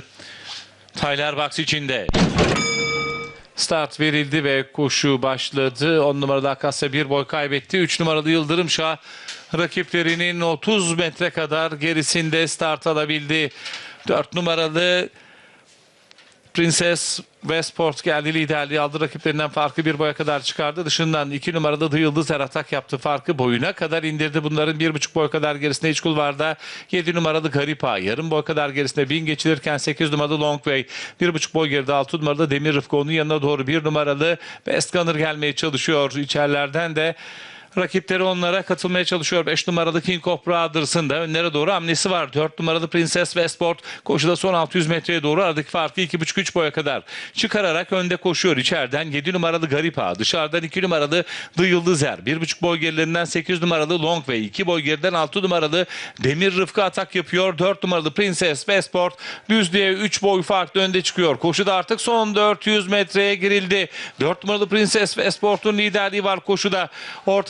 kazandı. Tyler Box içinde. Start verildi ve koşu başladı. 10 numarada Akasya bir boy kaybetti. 3 numaralı Yıldırım Şah rakiplerinin 30 metre kadar gerisinde start alabildi. 4 numaralı Prenses Westport geldi liderliği aldı rakiplerinden farkı bir boya kadar çıkardı. Dışından iki numaralı The Yıldız her atak yaptı. Farkı boyuna kadar indirdi. Bunların bir buçuk boy kadar gerisinde iç kulvarda 7 numaralı Garipa. Yarım boy kadar gerisinde bin geçilirken 8 numaralı Longway. Bir buçuk boy geride 6 numaralı Demir Rıfkı onun yanına doğru bir numaralı Best Gunner gelmeye çalışıyor. İçerilerden de Rakipleri onlara katılmaya çalışıyor. 5 numaralı King of Brothers'ın da önlere doğru hamlesi var. 4 numaralı Princess Westport koşuda son 600 metreye doğru aradaki farkı 2,5-3 boya kadar çıkararak önde koşuyor. İçeriden 7 numaralı Garipa, dışarıdan 2 numaralı The Yıldızer, 1,5 boy gerilerinden 8 numaralı Longway, 2 boy geriden 6 numaralı Demir Rıfkı atak yapıyor. 4 numaralı Princess Westport düzlüğe 3 boy farklı önde çıkıyor. Koşuda artık son 400 metreye girildi. 4 numaralı Princess Westport'un liderliği var koşuda.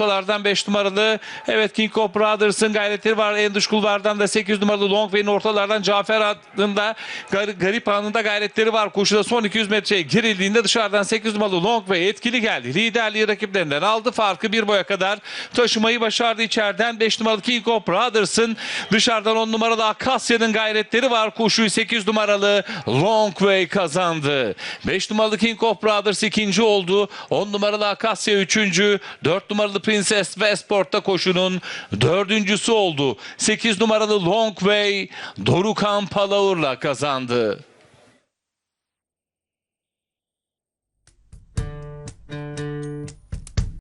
Ortalardan 5 numaralı evet King of Brothers'ın gayretleri var. En dış kulvardan da 8 numaralı Longway'in ortalardan Cafer adında Gar Garip anında gayretleri var. Koşuda son 200 metreye girildiğinde dışarıdan 8 numaralı Longway etkili geldi. Liderliği rakiplerinden aldı. Farkı bir boya kadar taşımayı başardı içeriden. 5 numaralı King of Brothers'ın dışarıdan 10 numaralı Akasya'nın gayretleri var. Koşuyu 8 numaralı Longway kazandı. 5 numaralı King of Brothers ikinci oldu. 10 numaralı Akasya üçüncü. 4 numaralı Princess Westport'ta koşunun dördüncüsü oldu. 8 numaralı Longway Dorukan Palaur'la kazandı.